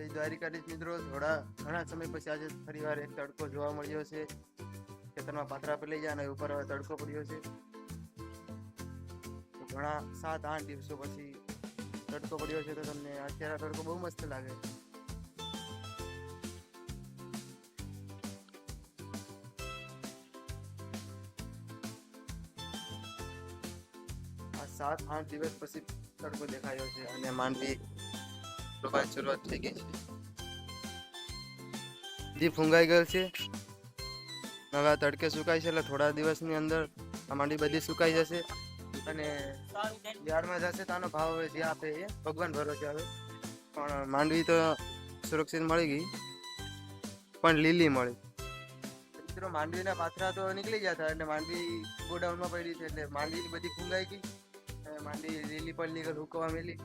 જય દ્વારિકાધીશ મિત્રો. થોડા ઘણા સમય પછી આજે ફરીવાર એક તડકો જોવા મળ્યો છે. ખેતરમાં પાત્રા પડી ગયા અને ઉપર તડકો પડ્યો છે. ઘણા સાત, આઠ દિવસો પછી તડકો પડ્યો છે તો તમને અત્યારે તડકો બહુ મસ્ત લાગે. આ સાત, આઠ દિવસ પછી તડકો દેખાયો છે અને માંડવી રોપાની શરૂઆત થઈ ગઈ. છે જી ફૂંગાઈ ગયેલ છે. હવે તડકે સુકાય છે એટલે થોડા દિવસની અંદર આ માંડવી બધી સુકાઈ જશે. અને બિહારમાં જશે તો આનો ભાવ હવે જે આપે એ ભગવાન ભરોસે આવે. પણ માંડવી તો સુરક્ષિત મળી ગઈ. પણ લીલી મળી. મિત્રો, માંડવીના પાથરા તો નીકળી ગયા હતા એટલે માંડવી ગોડાઉનમાં પડી છે એટલે માંડવીની બધી ફૂંગાઈ ગઈ. માંડવી લીલી પણ નીકળ હુકવા મેલી